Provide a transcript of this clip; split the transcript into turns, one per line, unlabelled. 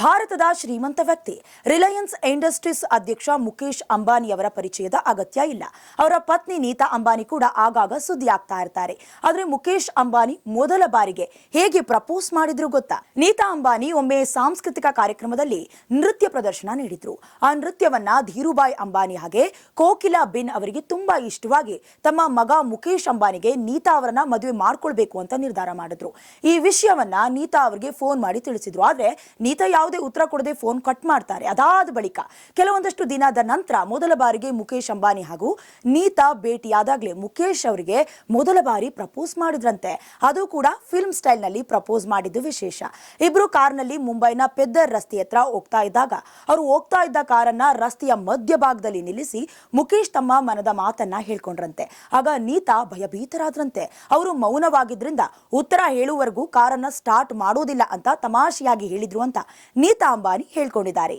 ಭಾರತದ ಶ್ರೀಮಂತ ವ್ಯಕ್ತಿ. ರಿಲಯನ್ಸ್ ಇಂಡಸ್ಟ್ರೀಸ್ ಅಧ್ಯಕ್ಷ ಮುಖೇಶ್ ಅಂಬಾನಿ ಅವರ ಪರಿಚಯದ ಅಗತ್ಯ ಇಲ್ಲ. ಅವರ ಪತ್ನಿ ನೀತಾ ಅಂಬಾನಿ ಕೂಡ ಆಗಾಗ ಸುದ್ದಿ ಆಗ್ತಾ ಇರ್ತಾರೆ. ಆದರೆ ಮುಖೇಶ್ ಅಂಬಾನಿ ಮೊದಲ ಬಾರಿಗೆ ಹೇಗೆ ಪ್ರಪೋಸ್ ಮಾಡಿದ್ರು ಗೊತ್ತಾ? ನೀತಾ ಅಂಬಾನಿ ಒಮ್ಮೆ ಸಾಂಸ್ಕೃತಿಕ ಕಾರ್ಯಕ್ರಮದಲ್ಲಿ ನೃತ್ಯ ಪ್ರದರ್ಶನ ನೀಡಿದ್ರು. ಆ ನೃತ್ಯವನ್ನ ಧೀರುಬಾಯಿ ಅಂಬಾನಿ ಹಾಗೆ ಕೋಕಿಲಾ ಬಿನ್ ಅವರಿಗೆ ತುಂಬಾ ಇಷ್ಟವಾಗಿ ತಮ್ಮ ಮಗ ಮುಖೇಶ್ ಅಂಬಾನಿಗೆ ನೀತಾ ಅವರನ್ನ ಮದುವೆ ಮಾಡ್ಕೊಳ್ಬೇಕು ಅಂತ ನಿರ್ಧಾರ ಮಾಡಿದ್ರು. ಈ ವಿಷಯವನ್ನ ನೀತಾ ಅವರಿಗೆ ಫೋನ್ ಮಾಡಿ ತಿಳಿಸಿದ್ರು. ಆದ್ರೆ ನೀತಾ ಯಾವುದೇ ಉತ್ತರ ಕೊಡದೆ ಫೋನ್ ಕಟ್ ಮಾಡ್ತಾರೆ. ಅದಾದ ಬಳಿಕ ಕೆಲವೊಂದಷ್ಟು ದಿನದ ನಂತರ ಮೊದಲ ಬಾರಿಗೆ ಮುಖೇಶ್ ಅಂಬಾನಿ ಹಾಗೂ ನೀತಾ ಭೇಟಿಯಾದಾಗಲೇ ಮುಖೇಶ್ ಅವರಿಗೆ ಮೊದಲ ಬಾರಿ ಪ್ರಪೋಸ್ ಮಾಡಿದ್ರಂತೆ. ಅದು ಕೂಡ ಫಿಲ್ಮ್ ಸ್ಟೈಲ್ನಲ್ಲಿ ಪ್ರಪೋಸ್ ಮಾಡಿದ್ದು ವಿಶೇಷ. ಇಬ್ರು ಕಾರ್ನಲ್ಲಿ ಮುಂಬೈನ ಪೆದ್ದರ್ ರಸ್ತೆ ಹತ್ರ ಹೋಗ್ತಾ ಇದ್ದಾಗ ಅವರು ಹೋಗ್ತಾ ಇದ್ದ ಕಾರನ್ನ ರಸ್ತೆಯ ಮಧ್ಯಭಾಗದಲ್ಲಿ ನಿಲ್ಲಿಸಿ ಮುಖೇಶ್ ತಮ್ಮ ಮನದ ಮಾತನ್ನ ಹೇಳ್ಕೊಂಡ್ರಂತೆ. ಆಗ ನೀತಾ ಭಯಭೀತರಾದ್ರಂತೆ. ಅವರು ಮೌನವಾಗಿದ್ರಿಂದ ಉತ್ತರ ಹೇಳುವವರೆಗೂ ಕಾರನ್ನ ಸ್ಟಾರ್ಟ್ ಮಾಡೋದಿಲ್ಲ ಅಂತ ತಮಾಷೆಯಾಗಿ ಹೇಳಿದ್ರು ಅಂತ ನೀತಾ ಅಂಬಾನಿ ಹೇಳ್ಕೊಂಡಿದ್ದಾರೆ.